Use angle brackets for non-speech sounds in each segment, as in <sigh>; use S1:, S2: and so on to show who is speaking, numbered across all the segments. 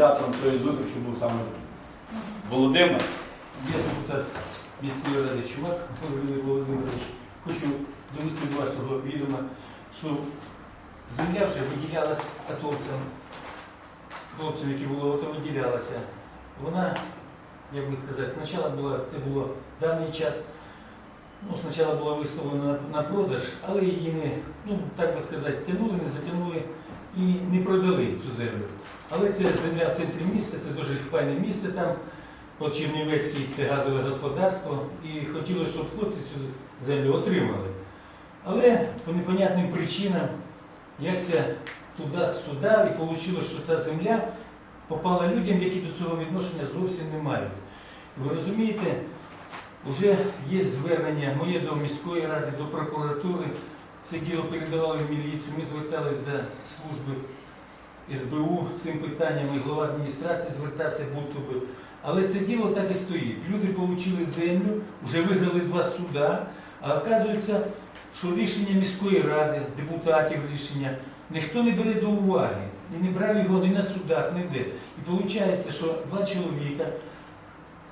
S1: ініціатором цієї зустрічі був саме Володимир.
S2: Я депутат міської ради Чумак Володимир Володимирович. Хочу довести до вашого відома, що земля вже виділялась атовцям, хлопцям, які були АТО, виділялася. Вона, як би сказати, спочатку була, це було даний час, ну, спочатку була виставлена на, продаж, але її не, ну, так би сказати, тягнули, не затягнули і не продали цю землю. Але це земля в центрі міста, це дуже файне місце там. От Чернівецький це газове господарство, і хотілося, щоб хлопці цю землю отримали. Але по непонятним причинам якся туди-сюди, і вийшло, що ця земля попала людям, які до цього відношення зовсім не мають. Ви розумієте, вже є звернення моє до міської ради, до прокуратури. Це діло передавали в міліцію. Ми звертались до служби СБУ цим питанням, і голова адміністрації звертався будь-то би. Але це діло так і стоїть. Люди отримали землю, вже виграли два суда, а оказується, що рішення міської ради, депутатів рішення, ніхто не бере до уваги. І не брав його ні на судах, ніде. І виходить, що два чоловіка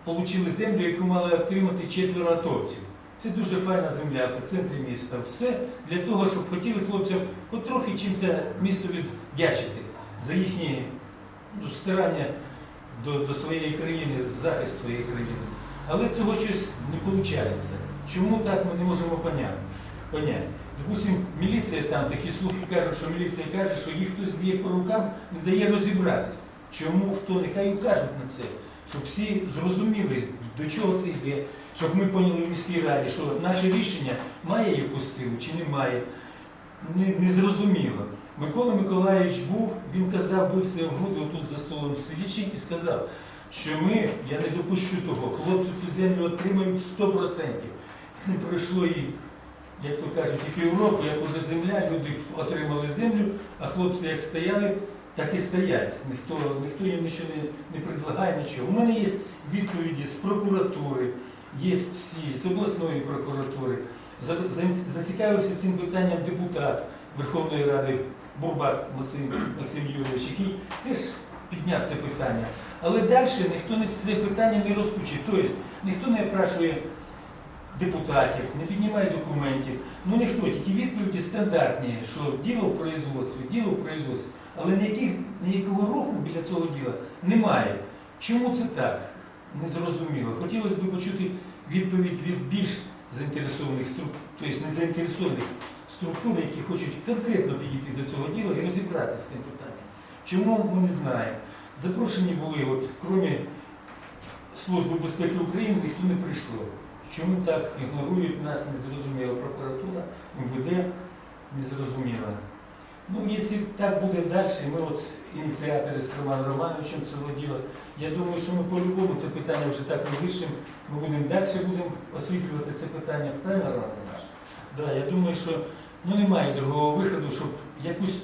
S2: отримали землю, яку мали отримати четверо атовців. Це дуже файна земля в центрі міста. Все для того, щоб хотіли хлопцям хоч трохи чим-то місто віддячити за їхні старання до, до своєї країни, захист своєї країни. Але цього щось не виходить. Чому так ми не можемо поняти? поняти? Допустим, міліція там такі слухи кажуть, що міліція каже, що їх хтось б'є по рукам, не дає розібратись. Чому хто? Нехай укажуть на це, щоб всі зрозуміли, до чого це йде, щоб ми поняли в міській раді, що наше рішення має якусь силу чи не має. Не, не. Микола Миколаївич був, він казав, бився в груди отут за столом сидячи і сказав, що ми, я не допущу того, хлопці цю землю отримають 100%. Не пройшло і, як то кажуть, і півроку, як уже земля, люди отримали землю, а хлопці як стояли, так і стоять. Ніхто, ніхто їм нічого не, не предлагає, нічого. У мене є відповіді з прокуратури, є всі, з обласної прокуратури. За- за- Зацікавився цим питанням депутат Верховної Ради Бурбак Максим, Максим Юрійович, який теж підняв це питання. Але далі ніхто це питання не розпочить. Тобто ніхто не опрашує депутатів, не піднімає документів. Ну ніхто, тільки відповіді стандартні, що діло в производстві, діло в производстві. Але ніяких, ніякого руху біля цього діла немає. Чому це так? Незрозуміло. Хотілося б почути відповідь від більш заінтересованих структур, тобто не заінтересованих структур, які хочуть конкретно підійти до цього діла і розібратися з цим питанням. Чому ми не знаємо? Запрошені були, от, крім Служби безпеки України, ніхто не прийшов. Чому так ігнорують нас, не зрозуміла прокуратура, МВД не зрозуміла. Ну, якщо так буде далі, ми от ініціатори з Романом Романовичем цього діла, я думаю, що ми по-любому це питання вже так не вирішимо. Ми будемо далі будемо освітлювати це питання. Правильно, Роман Романович? Да, я думаю, що ну, немає другого виходу, щоб якусь,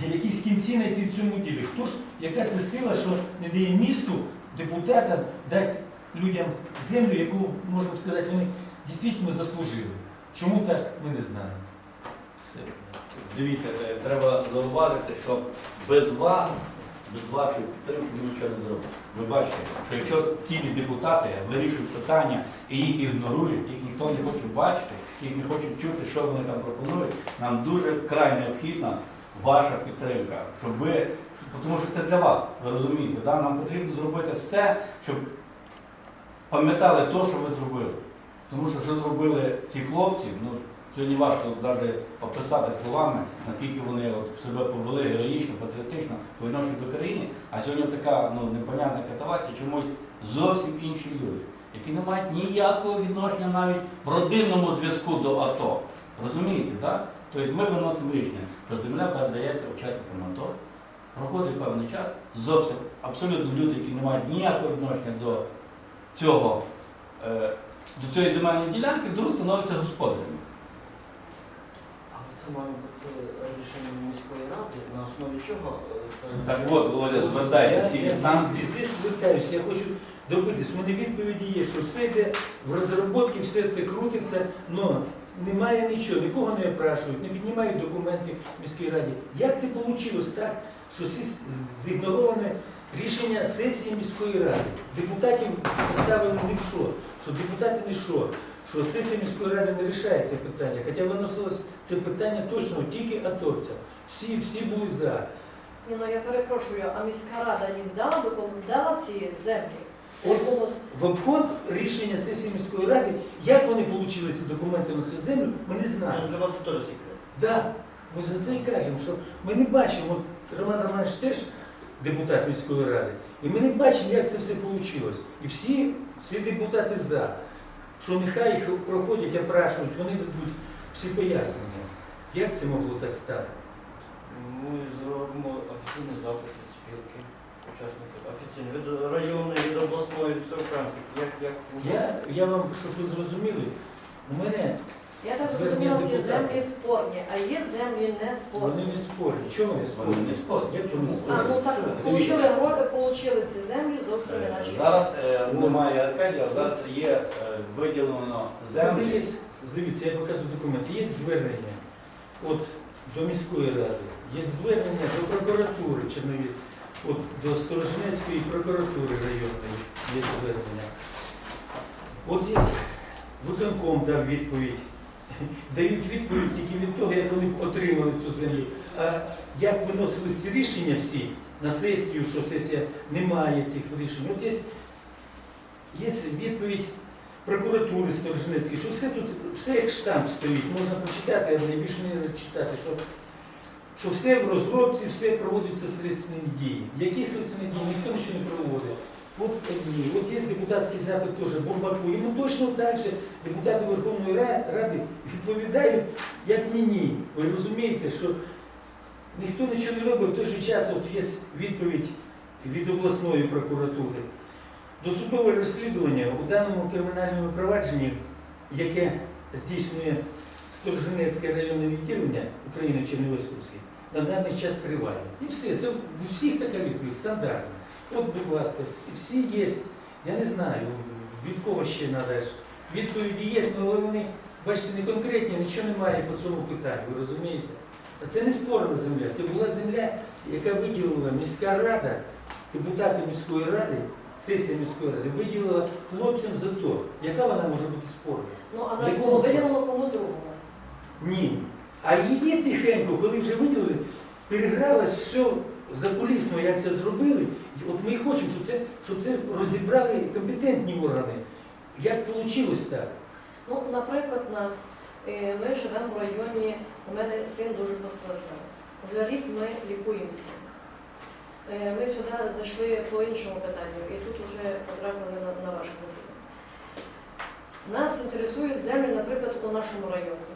S2: якісь кінці знайти в цьому ділі. Хто ж, яка це сила, що не дає місту, депутатам дати людям землю, яку, можна сказати, вони дійсно заслужили. Чому так, ми не знаємо. Все.
S1: Дивіться, е, треба зауважити, що без вас, без вашої підтримки ми нічого не зробимо. Ви бачите, що якщо ті депутати вирішують питання і їх ігнорують, їх ніхто не хоче бачити, їх не хочуть чути, що вони там пропонують, нам дуже вкрай необхідна ваша підтримка, щоб ви, тому що це для вас, ви розумієте, да? нам потрібно зробити все, щоб пам'ятали те, що ви зробили. Тому що що зробили ці хлопці, ну сьогодні важко навіть описати словами, наскільки вони от себе повели героїчно, патріотично по відношенню до країни, а сьогодні така ну, непонятна катавасія, чомусь зовсім інші люди, які не мають ніякого відношення навіть в родинному зв'язку до АТО. Розумієте, так? Тобто ми виносимо рішення, що земля передається учасникам АТО, проходить певний час, зовсім абсолютно люди, які не мають ніякого відношення до цього, е, до цієї земельної ділянки, вдруг становляться господарями.
S3: Але це має бути рішення міської ради, на основі чого? е,
S1: Так от, Володя, звертайте всі інстанції.
S2: Я звертаюся, я хочу добитись. У мене відповіді є, що все йде в розробці, все це крутиться, але немає нічого, нікого не опрашують, не піднімають документи в міській раді. Як це вийшло так, що зі- зігнороване рішення сесії міської ради. Депутатів поставили не в що, що депутати не що, що сесія міської ради не рішає це питання. Хоча виносилось це питання точно тільки атовцям. Всі, всі були за.
S4: Ні, ну я перепрошую, а міська рада їм дала документ, дала ці землі?
S2: От. В обход рішення сесії міської ради, як вони отримали ці документи на цю землю, ми не знаємо.
S3: Для вас це теж секрет.
S2: Да, ми за це і кажемо, що ми не бачимо, от Роман Романович теж депутат міської ради, і ми не бачимо, як це все вийшло. І всі, всі депутати за, що нехай їх проходять, опрашують, вони дадуть всі пояснення. Як це могло так стати?
S3: Ми зробимо офіційний запит від спілки учасників. Офіційний від районної, від обласної, від всеукраїнських. Як, як
S2: Я, я вам, щоб ви зрозуміли, у мене
S4: я так зрозуміла, ці землі спорні, а є землі не спорні.
S2: вони не спорні. Чому вони спорні?
S1: Вони не спорні.
S2: Як вони
S4: А, ну так, получили гроші, получили ці землі зовсім
S1: Е,
S4: іначе.
S1: Зараз е, немає аркадія, зараз є е, виділено землі.
S2: є, дивіться, я показую документи, є звернення от, до міської ради, є звернення до прокуратури Чернові, от, до Сторожинецької прокуратури районної є звернення. От є виконком дав відповідь. Дають відповідь тільки від того, як вони отримали цю землю. А як виносили ці рішення всі на сесію, що сесія не має цих рішень. От є, є відповідь прокуратури Сторожинецької, що все тут, все як штамп стоїть, можна почитати, а найбільше не читати, що, що все в розробці, все проводяться слідственні дії. Які слідственні дії? Ніхто нічого не проводить. От одні. От є депутатський запит теж Бомбаку. Йому точно же депутати Верховної Ради відповідають, як мені. Ви розумієте, що ніхто нічого не робить, в той же час от є відповідь від обласної прокуратури. Досудове розслідування у даному кримінальному провадженні, яке здійснює Сторженецьке районне відділення України Чернівецької, на даний час триває. І все, це у всіх така відповідь, стандартна. От, будь ласка, всі, всі є. Я не знаю, від кого ще треба. Відповіді є, але вони, бачите, не конкретні, нічого немає по цьому питанню, ви розумієте? А це не створена земля, це була земля, яка виділила міська рада, депутати міської ради, сесія міської ради виділила хлопцям за то. Яка вона може бути спорна?
S4: Ну, а
S2: Для
S4: навіть
S2: кого?
S4: було виділено комусь другому.
S2: Ні. А її тихенько, коли вже виділили, перегралось все закулісно, як це зробили. От ми хочемо, щоб це, щоб це розібрали компетентні органи. Як вийшло так?
S4: Ну, наприклад, нас, е, ми живемо в районі, у мене син дуже постраждав. Вже рік ми лікуємося. Е, Ми сюди зайшли по іншому питанню і тут вже потрапили на, на ваше засідання. Нас інтересують землі, наприклад, у нашому районі.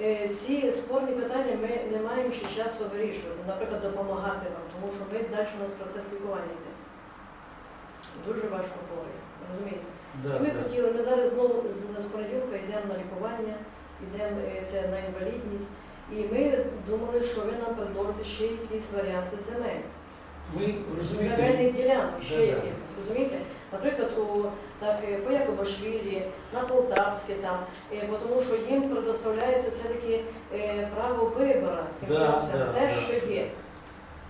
S4: Е, Ці спорні питання ми не маємо ще часу вирішувати, наприклад, допомагати вам, тому що ми далі у нас процес лікування йде. Дуже важко хворий, розумієте?
S2: Да,
S4: І ми
S2: да.
S4: хотіли, ми зараз знову з, з понеділка йдемо на лікування, йдемо е, це на інвалідність. І ми думали, що ви нам предложите ще якісь варіанти земель.
S2: Ми розумієте,
S4: Земельних ділянок, ще
S2: Да-да.
S4: розумієте? Наприклад, у так, е, по Якобашвілі, на Полтавське там, е, тому що їм предоставляється все-таки право вибору цим
S2: Да,
S4: хлопцям,
S2: да,
S4: те,
S2: да.
S4: що є.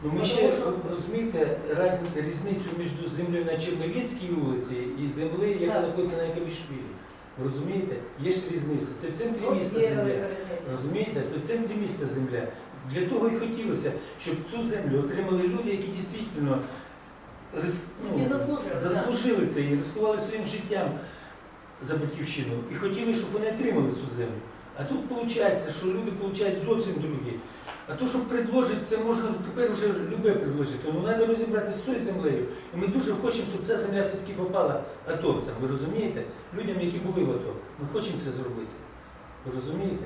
S2: Ну, ми ще
S4: що-
S2: розумієте раз- різницю між землею на Черновіцькій вулиці і землею, яка
S4: Так.
S2: знаходиться на Якобішвілі. Розумієте? Є ж різниця. Це в центрі
S4: От
S2: міста
S4: є
S2: земля.
S4: велика різниця.
S2: Розумієте? Це в центрі міста земля. Для того і хотілося, щоб цю землю отримали люди, які дійсно рис... ну,
S4: Які заслужили,
S2: заслужили це і ризикували своїм життям за батьківщину. І хотіли, щоб вони отримали цю землю. А тут виходить, що люди отримують зовсім другі. А то, що предложить, це можна тепер вже любе предложити. Ну треба розібратися з цією землею. І ми дуже хочемо, щоб ця земля все-таки попала атовцям. Ви розумієте? Людям, які були в АТО. Ми хочемо це зробити. Ви розумієте?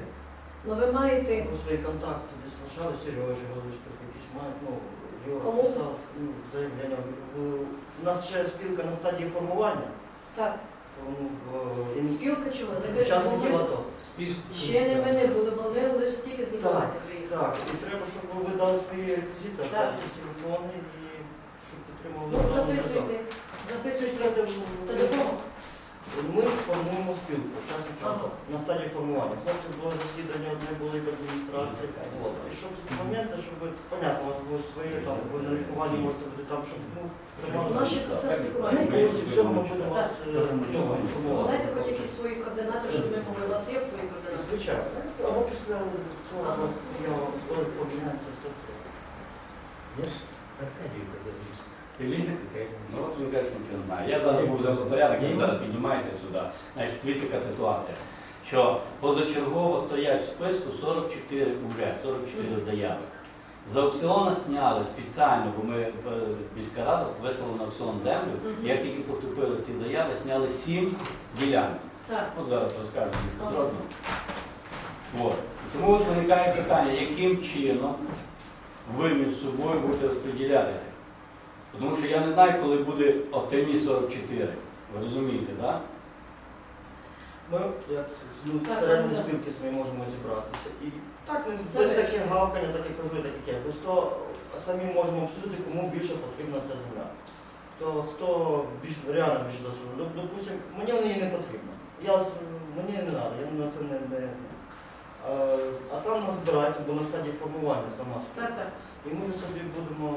S4: Ну ви маєте
S3: Ну, свої контакти десь лишали, Сережі Галузьких якісь мають, ну, Юра
S4: Кому?
S3: писав ну, заявлення. В- У нас ще спілка на стадії формування,
S4: так,
S3: в
S4: спілка чого?
S3: Учасників АТО.
S4: Ще не ми не були, бо ми лише стільки знімали. лікувати.
S3: Так, і треба, щоб ви дали свої реквізити,
S4: Так.
S3: телефони і щоб підтримували.
S4: Ну, записуйте, записуйте. Це до кого?
S3: Ми формуємо спілку, учасники
S4: Ага.
S3: На стадії формування. Хлопці було засідання, одне були в адміністрації. От. І щоб моменти, щоб ви, понятно, у вас було своє, там, ви на лікуванні можете бути там, щоб ну, тримали.
S4: Наші процес лікування.
S3: і всього ми будемо вас е, ну,
S4: Ну,
S3: інформувати.
S4: Дайте хоч якісь свої координати, щоб ми могли. У вас є свої координати?
S3: Звичайно. Або після цього я вам обміняється все це.
S1: Ти лізете? Ну от він каже, нічого не знає. Я зараз був землепорядок, він зараз піднімаєте сюди. Значить, дві така ситуація. Що позачергово стоять в списку 44 уже, 44 заяви. З аукціону зняли спеціально, бо ми е, міська рада виставила на аукціон землю. Як тільки поступили ці заяви, зняли 7 ділянок.
S4: Так.
S1: От зараз розкажемо більш подробно. От. Тому виникає питання, яким чином ви між собою будете розподілятися. Тому що я не знаю, коли буде останні 44. Ви розумієте, так?
S3: Ми як ну,
S4: так, так.
S3: спілки самі можемо зібратися. І так, не
S4: Це
S3: без всяких гавкання, так як кажу, так як я. Без самі можемо обсудити, кому більше потрібна ця земля. Хто, хто більш реально більше заслужив. Доп- Допустим, мені вона її не потрібна. Я, мені не треба, я на це не. не а, а там нас збирають, бо на стадії формування сама спілка.
S4: Так, так.
S3: І ми вже собі будемо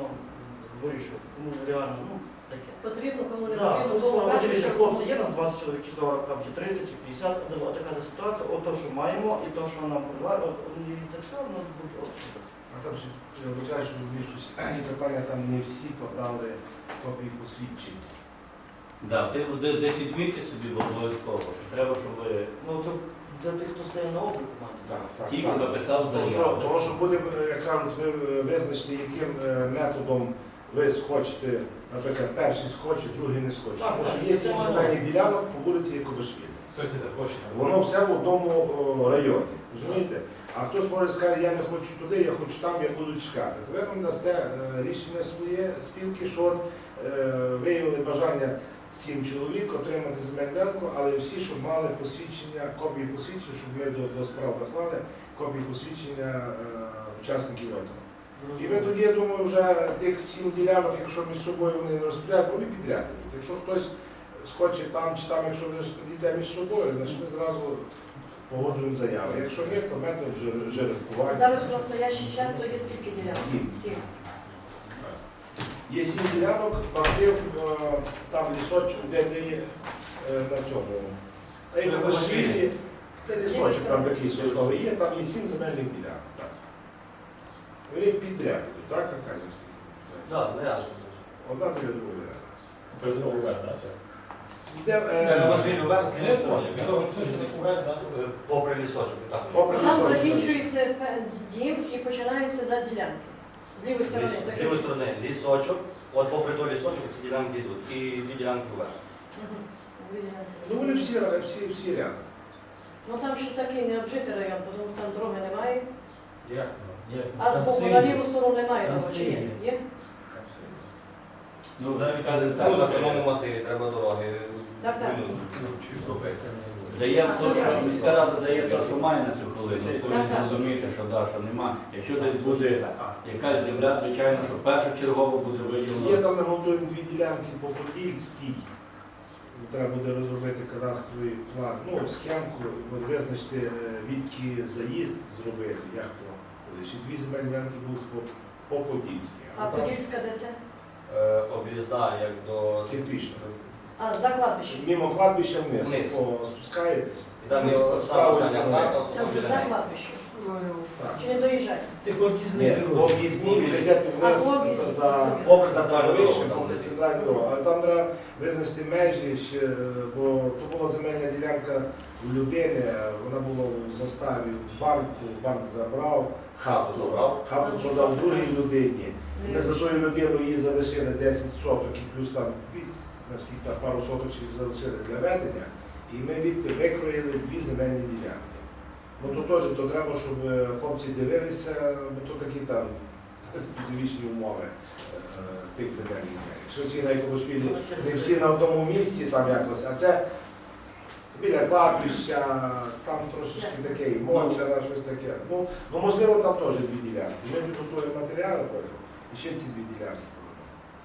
S3: вирішувати, кому реально, ну, таке.
S4: Потрібно, кому не
S3: Да,
S4: потрібно,
S3: ну,
S4: тому
S3: слава Богу,
S4: що
S3: хлопці, є нас 20 чоловік, чи 40, там, чи 30, чи 50, ну, от така ситуація, от то, що маємо, і то, що нам предлагають, от, і це все, ну, буде от.
S5: А там ще я вважаю, що більшість і питання там не всі подали копії посвідчень.
S1: Да, ти де- десь відмітьте собі обов'язково, що треба, щоб ви
S3: Ну, це для тих, хто стає на обліку, мати.
S5: Так, так,
S1: тільки
S5: так.
S1: написав
S5: Тому що,
S1: заяву.
S5: тому що буде, е, як кажуть, ви е, визначте, яким е, методом ви схочете, наприклад, перший схоче, другий не схоче.
S3: Так,
S5: Тому
S3: так.
S5: що є сім земельних ділянок по вулиці Якобашвілі.
S2: Хтось не захоче.
S5: Воно все в одному о, районі, розумієте? А хтось може скаже, я не хочу туди, я хочу там, я буду чекати. То ви нам дасте е, рішення своє спілки, що от, е, виявили бажання сім чоловік отримати земельну ділянку, але всі, щоб мали посвідчення, копії посвідчення, щоб ми до, до справ доклали, копії посвідчення е, учасників АТО. І ми тоді, я думаю, вже тих сім ділянок, якщо між собою вони не розподіляють, вони підряд. ідуть. Якщо хтось схоче там чи там, якщо ви йде між собою, значить ми зразу погоджуємо заяви. Якщо ні, то метод жер- жеребкування.
S4: Зараз у настоящий час то є скільки ділянок?
S5: Сім.
S4: Сім.
S5: Є сім ділянок, масив, е, там лісочок, де, де є е, на цьому. Та й Башвілі, та лісочок там такий сосновий є, там є сім земельних ділянок. Так. Вони підряд так, Аркадій?
S3: Так, не аж.
S5: Одна біля другої ряд.
S2: При другому верх, так?
S5: Е,
S6: Попри лісочок, так.
S5: попри
S4: Там закінчується дім і починаються да, ділянки. З лівої сторони
S6: З лівої сторони лісочок, от попри той лісочок ці ділянки йдуть. І дві ділянки вверх.
S5: Ну вони всі, всі, всі рядом.
S4: Ну там ще такий необжитий район, тому що там дороги немає.
S2: Як?
S4: А з боку на ліву сторону немає дороги. чи є?
S2: сильні.
S4: Є?
S1: Ну, скажімо
S6: Ну, на
S1: так,
S6: самому масиві треба дороги.
S4: Так, так.
S6: Ну,
S1: дає
S4: А,
S1: то,
S4: це
S1: що міська рада дає те, що має на цю хвилину, то
S4: Так,
S1: ви
S4: так.
S1: зрозумієте, що да, що нема. Якщо десь буде якась земля, звичайно, що першочергово буде
S5: Є
S1: виділено.
S5: там ми готуємо дві ділянки по Подільській. Треба буде розробити кадастровий план, ну, схемку, от визначити, е, відки заїзд зробити, як то. Ще дві земельні ділянки будуть по, по Подільській.
S4: А
S5: там
S4: Подільська де це?
S6: е, Об'їзда як до...
S5: Кирпічна.
S4: А, за кладбищем.
S5: Мимо кладбища вниз,
S6: Вниз.
S5: по, спускаєтесь.
S6: І там є
S5: сторони.
S4: Це вже за кладбищем.
S5: Так.
S4: Чи не доїжджає?
S2: Це об'їзний
S5: по об'їзній вже йдете
S4: А,
S5: вниз
S4: по об'їзній,
S5: за,
S4: зрозуміло.
S5: Але там треба визначити межі, ще, бо то була земельна ділянка у людини, вона була в заставі в банку, банк забрав,
S6: Хату забрав.
S5: хату продав другій людині. Ми за тою людиною їй залишили 10 соток і плюс там наскільки пару соток залишили для ведення. І ми відти викроїли дві земельні ділянки. Ну то теж то треба, щоб е, хлопці дивилися, бо то такі там специфічні умови е, тих земельних. Що ці на не всі на одному місці там якось, а це біля кладбища, там трошечки таке, і мочера, щось таке. Ну, ну можливо, там теж дві ділянки. Ми підготуємо матеріали потім, і ще ці дві ділянки.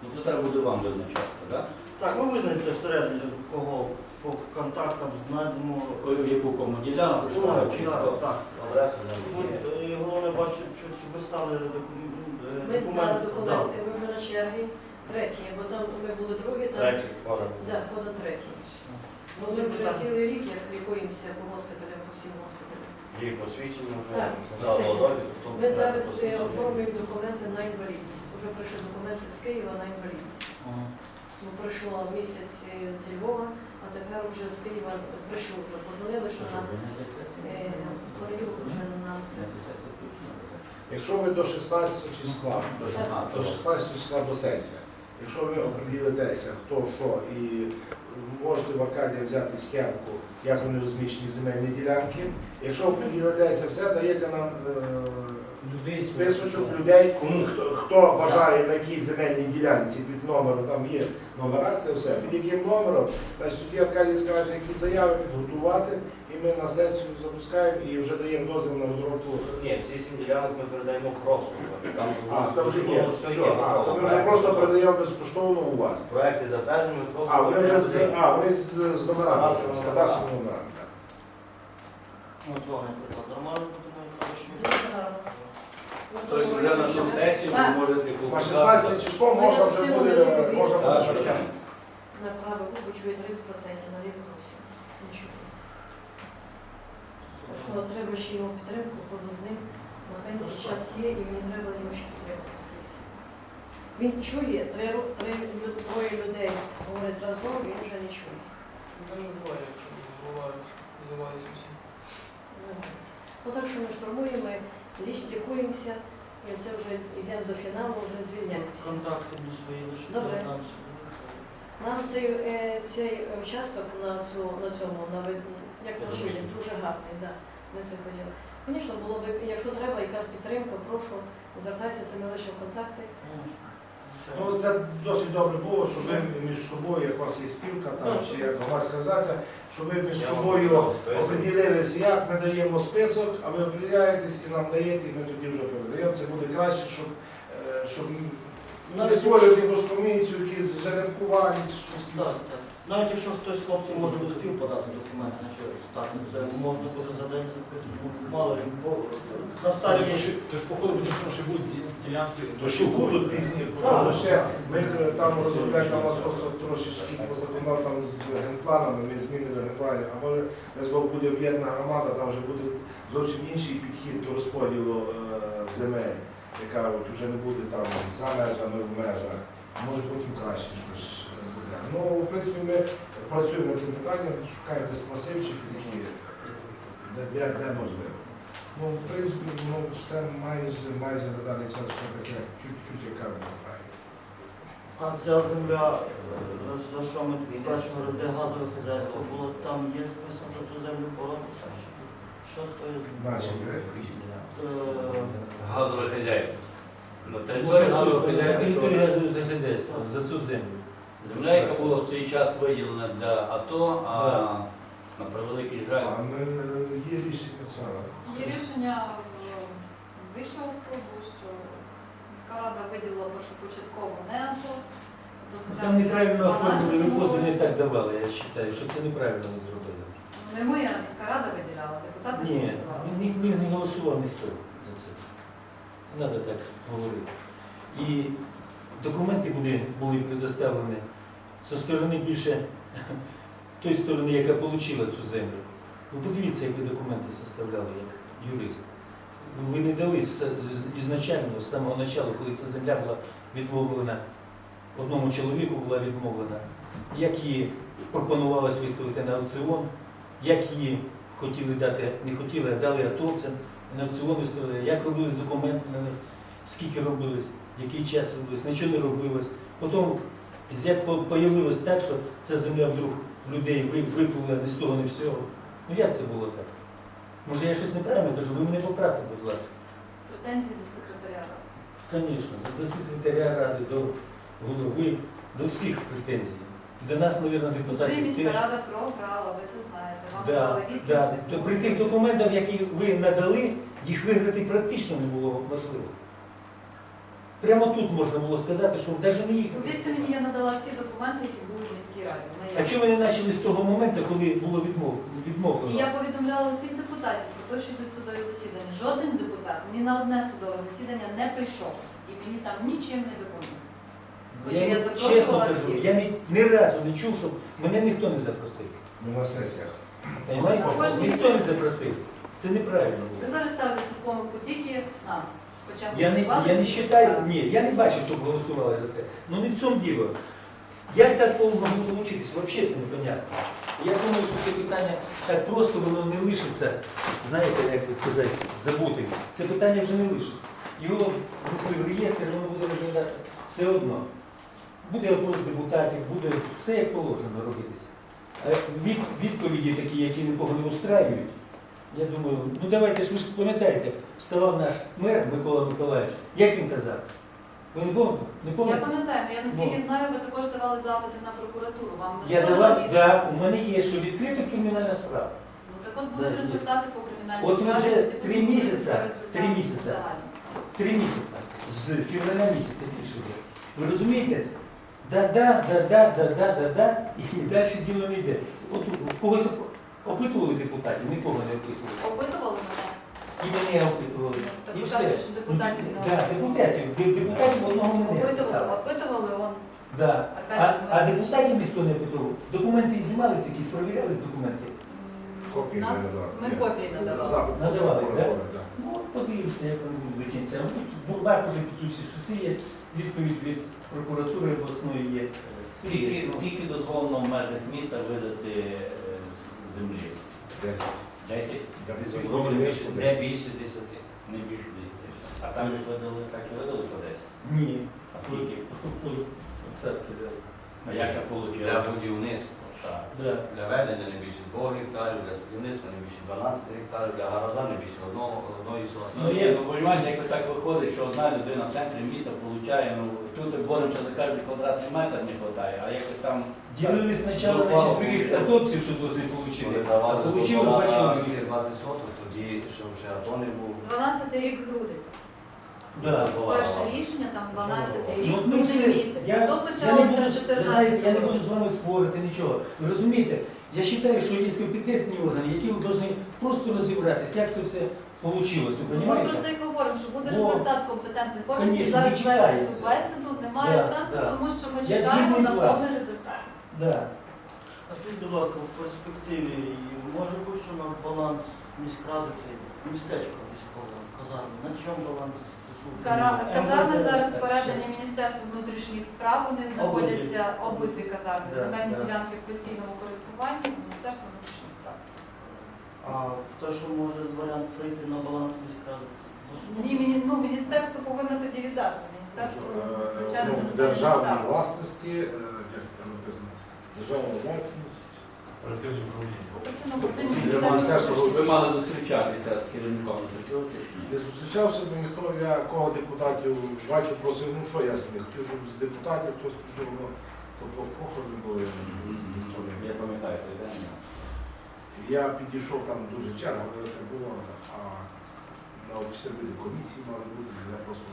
S1: Ну це треба буде вам визначати, так?
S3: Так, ми визнаємося всередині, кого по контактам знайдемо.
S1: В яку кому ділянку,
S3: Ну, так,
S1: чітко.
S3: так.
S6: Адреса
S3: От,
S6: там є.
S3: е, Головне бачу, щоб, щоб ви стали докум- е,
S4: Ми здали
S3: документи.
S4: документи, ми вже на чергі третій, бо там ми були другі, там
S6: Третій, може.
S4: да, подо третій. Ми вже цілий рік як лікуємося по госпіталям, по всім госпіталям.
S6: Їх посвідчення вже.
S4: Так, все. Ми зараз е,
S6: посвідчення.
S4: оформлюємо документи на інвалідність. Уже прийшли документи з Києва на інвалідність. Ну, пройшло місяць е, зі Львова, а тепер вже з Києва прийшли вже. Позвонили, що нам е, понеділок вже нам все.
S5: Якщо ви до 16 числа, до 16 числа до сесії, якщо ви оприділитеся, хто що, і можете в Аркадії взяти схемку, як вони розміщені земельні ділянки. Якщо оприділитеся все, даєте нам е, списочок людей, хто, хто бажає на якій земельній ділянці під номером, там є номера, це все. Під яким номером, значить тоді Аркадій скаже, які заяви підготувати, ми на сесію запускаємо і вже даємо дозвіл на розробку.
S6: Ні, всі сім ділянок ми передаємо просто. Там,
S5: А, там вже є.
S6: все
S5: а, то ми вже просто передаємо безкоштовно у вас.
S6: Проекти затверджені, ми просто...
S5: А, вони вже з,
S6: передаємо.
S5: а, вони з, з номерами, з кадастровими номерами. так.
S3: От вам, наприклад, нормально.
S4: Ну,
S1: Тобто вже на ту сесію ви можете
S5: На 16 число можна вже буде, можна буде
S1: Так,
S5: почати.
S1: звичайно.
S4: На праву губу чує 30%, на ліву зовсім. Нічого. Що треба ще його підтримку, ходжу з ним. На пенсії час є, і мені треба його ще підтримати скрізь. Він чує, три, три, троє людей говорять разом, він вже не чує.
S7: Даже двоє, якщо бувають, здавалися всі.
S4: Ну так що ми штурмуємо, лікуємося, і це вже йдемо до фіналу, вже звільняємося.
S3: контакти до свої лише.
S4: Добре.
S3: нам.
S4: Цей, е, цей участок на, цю, на цьому, на, як на шилі, дуже гарний, да. ми це хотіли. Звісно, було б, якщо треба якась підтримка, прошу, звертайтеся, ми лише в контакти.
S5: Ну, це досить добре було, що ви між собою, як у вас є спілка, там, чи як громадська організація, що ви між собою оприділилися, як ми даємо список, а ви оприділяєтесь і нам даєте, і ми тоді вже передаємо. Це буде краще, щоб, е, щоб не створювати якусь комісію, якісь жеребкування, щось.
S3: Навіть якщо хтось з хлопців може листів подати документи на щось, так, це можна буде за день, мало ли, бо на стадії
S2: Тож, походу, буде, що будуть ділянки.
S5: То ще будуть пізні,
S3: Так.
S5: тому ще ми там розробляємо, там нас просто трошечки по закону там з генпланами, ми змінили генплани, а може Бог буде об'єднана громада, там вже буде зовсім інший підхід до розподілу е, земель, яка от вже не буде там за межами, в межах, а може потім краще щось. Ну, в принципі, ми працюємо над цим питанням, шукаємо десь масивчик, які де, де, де можливо. Ну, в принципі, ну, все майже, майже на даний час все таке чуть-чуть яка вимагає.
S3: А ця земля, е, за що ми першого де газове хазяйство було, там є список за ту землю боротися? Що стоїть?
S5: Наші грецькі.
S3: Е,
S1: Газове хазяйство. На
S2: Ну,
S1: території газового хазяйства
S2: за цю землю.
S1: Земля, яка була в цей час виділена для АТО, а на превеликий жаль.
S5: А ми є рішення Оксана.
S8: Є рішення в Вищого суду, що міська рада виділила першопочатково не АТО.
S2: Там неправильно оформили, ви
S8: 12-му
S2: пози не так давали, я вважаю, що це неправильно ви зробили.
S8: Не ми, а міська рада виділяла, депутати
S2: Ні,
S8: голосували.
S2: ні, ні, не голосував ніхто за це. Не треба так говорити. І документи були, були предоставлені зі сторони більше <laughs> той сторони, яка отримала цю землю. Ви подивіться, як ви документи составляли як юрист. Ви не дали ізначально, з самого початку, коли ця земля була відмовлена, одному чоловіку була відмовлена, як її пропонувалось виставити на аукціон, як її хотіли дати, не хотіли, а дали атовцям, на аукціон виставили, як робились документи на них, скільки робилось, який час робилось, нічого не робилось. Потім з- як по- появилось так, що ця земля вдруг людей ви- виплила не з того, не всього. Ну як це було так? Може я щось неправильно кажу, ви мене поправте, будь ласка.
S8: Претензії до секретаря. ради.
S2: Звісно, до секретаря ради, до голови, до всіх претензій. До нас, мабуть,
S8: Суди міська рада програла, ви це знаєте. Вам
S2: Да,
S8: дали відповідь.
S2: да. При тих документах, які ви надали, їх виграти практично не було можливо. Прямо тут можна було сказати, що навіть не їхати.
S8: Повірте мені, я надала всі документи, які були в міській раді.
S2: А
S8: є.
S2: чому ви не почали з того моменту, коли було відмов,
S8: І
S2: відмовлено?
S8: я повідомляла усіх депутатів про те, що йдуть судові засідання. Жоден депутат ні на одне судове засідання не прийшов. І мені там нічим не допоміг. Хоча я
S2: чесно
S8: запрошувала
S2: кажу,
S8: всіх.
S2: я ні, ні разу не чув, що мене ніхто не запросив.
S5: Ми на сесіях.
S2: Понимаєте?
S8: Кожній
S2: Ніхто не
S8: сесії.
S2: запросив. Це неправильно
S8: Ви
S2: було.
S8: зараз ставите цю помилку тільки нам.
S2: Я не, я не
S8: депутати.
S2: ні, я не бачив, щоб голосували за це. Ну не в цьому діло. Як так могло получитись? Взагалі це непонятно. Я думаю, що це питання так просто воно не лишиться, знаєте, як би сказати, забутим. Це питання вже не лишиться. Його внесли в реєстр, воно буде розглядатися все одно. Буде опрос депутатів, буде все як положено робитися. А від, відповіді такі, які нікого не устраюють, я думаю, ну давайте ж ви ж пам'ятаєте, вставав наш мер Микола Миколаївич, як він казав? Ви не помните? Не
S8: Я
S2: пам'ятаєте?
S8: пам'ятаю, але я наскільки
S2: Ну.
S8: знаю, ви також давали запити на прокуратуру. Вам не
S2: Я давав,
S8: відповіді?
S2: да, у мене є, що відкрита кримінальна справа.
S8: Ну так от будуть
S2: Да,
S8: результати по кримінальній
S2: От ви
S8: справі.
S2: вже
S8: тоді
S2: три
S8: будуть
S2: місяця,
S8: результати
S2: три місяця.
S8: загальні.
S2: Три місяці. З февраля місяця більше вже. Ви розумієте? Да-да, да-да, да-да, да-да, і далі діло не йде. От у когось опитували депутатів, нікого не опитували.
S8: Опитували мене?
S2: І мене опитували.
S8: Так
S2: І
S8: ви
S2: все.
S8: кажете, що депутатів не
S2: Да, депутатів. Де- Депутатів одного мене.
S8: Опитували, опитували он.
S2: Да. А,
S8: Аркадій
S2: а депутатів ніхто не опитував. Документи знімалися, якісь провірялись документи.
S5: Копії
S8: нас-
S5: не надавали.
S8: Ми
S5: Ні.
S8: копії надавали.
S5: Запит
S2: Надавались, да?
S5: прокурора, да?
S2: Ну, от подивимося, як вони будуть до кінця. Ну, Бурлак уже такі всі суси є, відповідь від прокуратури обласної є.
S1: Скільки,
S2: Ну,
S1: скільки дозволено в межах міста видати е, землі?
S5: Десять.
S1: Десять? Де
S5: будівництва
S1: більше, де
S5: десять.
S1: більше десяти? Не більше десяти. А там ж видали, так і видали по десять.
S2: Ні.
S1: А скільки?
S2: Казали.
S1: А як я отримав?
S6: Для будівництва.
S1: Так.
S2: Да.
S6: Для ведення не більше 2 гектарів, для садівництва не більше 12 гектарів, для гаража не більше одного, одної сотні.
S1: Ну є, ну розумієте, як так виходить, що одна людина в центрі міста получає, ну тут боремося за кожен квадратний метр не вистачає, а якось там
S2: Ділили спочатку на четверих атовців, що
S6: давали
S2: получили
S6: дозвола
S2: два чоловіка.
S6: 20 соток, тоді ще вже АТО не був.
S8: 12 рік грудень.
S2: Да.
S8: Перше рішення там 12
S2: Ну,
S8: рік,
S2: ну,
S8: грудень місяць.
S2: Я- не
S8: почалося
S2: буду, ви знаєте,
S8: 14
S2: я не буду з вами спорити нічого. Ви розумієте? Я вважаю, що є компетентні органи, які ви повинні просто розібратися, як це все вийшло.
S8: Ну, Ми про це і говоримо, що буде
S2: Бо-
S8: результат компетентних органів. І
S2: Конечно,
S8: зараз
S2: ми
S8: вести
S2: чекаємо
S8: цю бесіду немає
S2: Да,
S8: сенсу,
S2: да.
S8: тому що ми
S2: Я
S8: чекаємо
S2: згідний
S8: на
S2: з вами.
S8: повний результат.
S2: Да.
S3: А скажіть, будь ласка, в перспективі може бути, що на баланс міськради це містечко військове, казарми, на чому баланс це?
S8: Кара- Казарми зараз передані. Міністерству внутрішніх справ. Вони знаходяться обидві казарми.
S2: Да,
S8: Земельні
S2: да.
S8: ділянки в постійному користуванні Міністерства внутрішніх справ.
S3: А те, що може варіант прийти на баланс міськради?
S8: Ні, міні- ну, міністерство повинно тоді віддати. Міністерство, звичайно,
S5: Ну, в державній власності, е, державна власність.
S2: Оперативне управління.
S1: Ви мали зустрічатися з керівником?
S5: Не зустрічався, бо ніхто я кого депутатів бачу, просив, ну що я собі хотів, щоб з депутатів хтось пішов, ну, то по похорони були.
S1: Я пам'ятаю той день.
S5: Я підійшов там дуже черга, велика була, а на обсерві комісії мали бути, я просто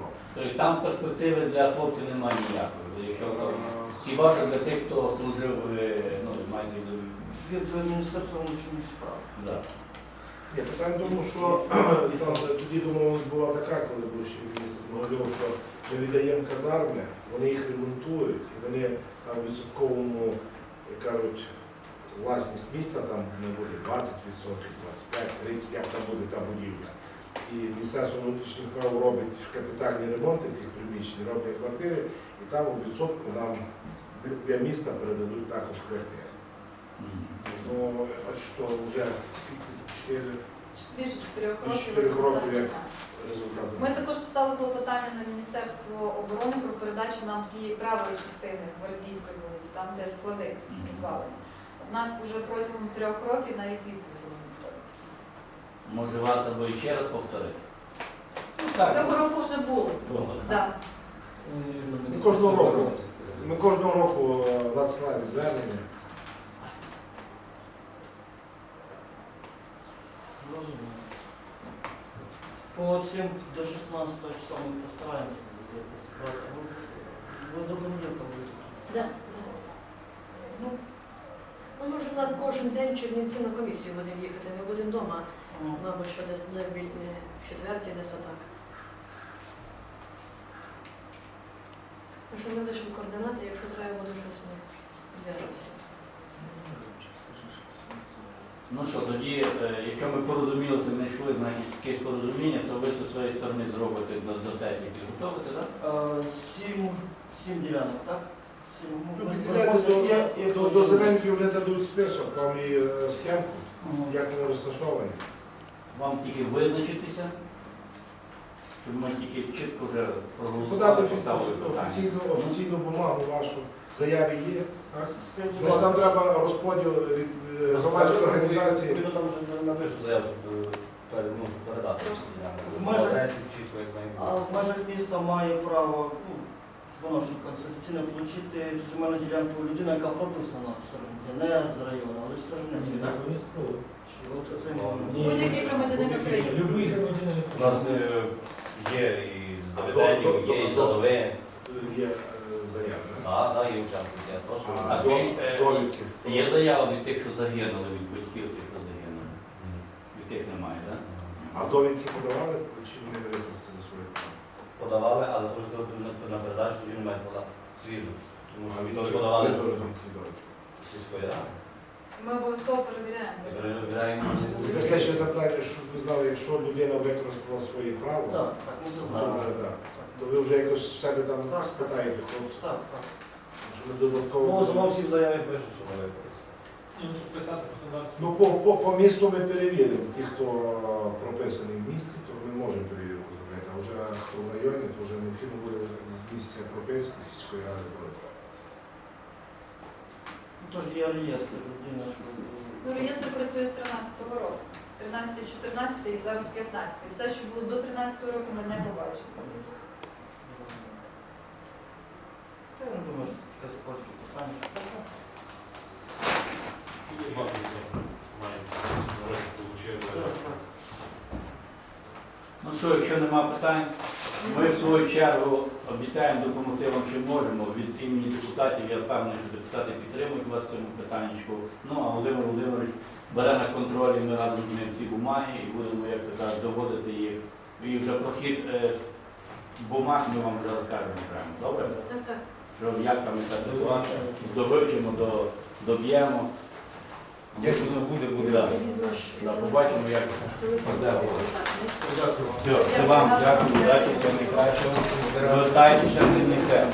S1: Я. Тобто там перспективи для хлопців немає ніякої. Якщо хіба що для тих, хто служив, е, ну, маєте виду,
S3: Від Міністерства внутрішніх справ.
S1: да.
S5: Ні, питання в тому, що <clears throat> там тоді домовленість була така, коли був ще міністр Могильов, що ми віддаємо казарми, вони їх ремонтують, і вони там в відсотковому, як кажуть, власність міста там не буде 20%, 25, 30, як там буде та будівля. І Міністерство внутрішніх справ робить капітальні ремонти тих приміщень, роблять квартири, і там у відсотку нам для міста передадуть також квартири. Ну, а що вже скільки? Чотири
S8: Більше чотирьох років.
S5: чотирьох років, як-
S8: немає.
S5: результати.
S8: Ми також писали клопотання на Міністерство оборони про передачу нам тієї правої частини Гвардійської вулиці, там де склади
S1: Мгм.
S8: Однак вже протягом трьох років навіть відповіді.
S1: Може варто би ще раз повторити? Ну так.
S8: Цього року вже було.
S1: Було.
S8: Да.
S5: Ми кожного року, ми кожного року е, надсилаємо звернення.
S3: Розумію. По цим до 16 числа ми постараємося якось зібрати. Ну, Ви до понеділка будете.
S4: Да. Ну, ну, може на кожен день Чернівці на комісію будемо їхати, ми будемо вдома, мабуть, що десь не в четвертій, десь отак. Ну, що ми лишимо координати, якщо треба буде щось, ми зв'яжемося.
S1: Ну що, тоді, е, якщо ми порозумілися, не йшли на якесь порозуміння, то ви зі своєї сторони зробите до, до сесії підготовити, так?
S3: е, Сім, сім ділянок, так? Сім.
S5: Ну, підійдете
S3: пропозиції є, є
S5: до, до, до вони дадуть список, вам і е, схемку,
S3: Мгм.
S5: як вони розташовані.
S1: Вам тільки визначитися, щоб ми тільки чітко вже
S5: Подати
S1: проголосували,
S5: офі-
S1: питання.
S5: офіційну, офіційну бумагу вашу, заяві є. Так? Значить, там треба розподіл від е, громадської організації.
S6: Ми там вже напишу заяву, щоб е, ну, передати.
S3: В межах-
S6: Адреси чітко, як має
S3: А
S6: бути.
S3: в межах міста має право, ну, ж конституційно отримати цю земельну ділянку людина, яка прописана в Сторожниці, не з району, але з Сторожниці, так? Чи оце цей момент?
S8: Будь-який громадянин України.
S2: Любий громадянин.
S6: У нас е, є і заведення, є і садове.
S5: Є е, заява.
S6: Так, так, є учасники. Я прошу.
S5: А,
S1: А
S5: до-
S1: ти, е,
S5: довідки.
S1: Є заява від тих, що загинули, від батьків тих, що загинули. Від тих немає, так?
S5: А довідки подавали, чи вони не свої права?
S6: Подавали, але дуже добре на- на передачу тоді немає подати свіжу. Тому що відтоді подавали з сільської ради.
S8: Ми обов'язково перевіряємо.
S6: Перевіряємо.
S5: Таке ще питання, щоб ви знали, якщо людина використала свої права,
S3: Так, так, ми це
S5: то
S3: знаємо.
S5: вже так. То ви вже якось в себе там
S3: Так.
S5: спитаєте, хлопці,
S3: Так, так.
S5: що ми додатково.
S6: Ну, знову всі в заяві пишуть, що вони використали.
S2: Ну, писати, посадати.
S5: Ну, по, по, по місту ми перевіримо. Ті, хто прописаний в місті, то ми можемо перевірку в районі, то вже необхідно буде з місця прописки сільської ради довідка.
S3: Ну, Тож є реєстр людини, що...
S8: Ну, реєстр працює з 13-го року. 13, 14 і зараз 15. Все, що було до 13-го року, ми не побачили.
S3: Та я не думаю, що це таке спорське питання. Так, так.
S1: Ну що, якщо нема питань, ми в свою чергу обіцяємо допомогти вам, чим можемо. Від імені депутатів я впевнений, що депутати підтримують вас в цьому питанні. Ну а Володимир Володимирович бере на контроль, і ми разом з ним ці бумаги і будемо, як то кажуть, доводити їх. І вже про хід е, бумаг ми вам вже розкажемо окремо. Добре?
S4: Так, так.
S1: Що як там яка ситуація, довивчимо, до- доб'ємо.
S6: Як воно буде, буде.
S1: Да. Да, побачимо, як
S4: телефон.
S1: Де було?
S2: Дякую вам.
S1: Все, це вам дякую, удачі, все найкращого. Звертайтеся, не зникайте.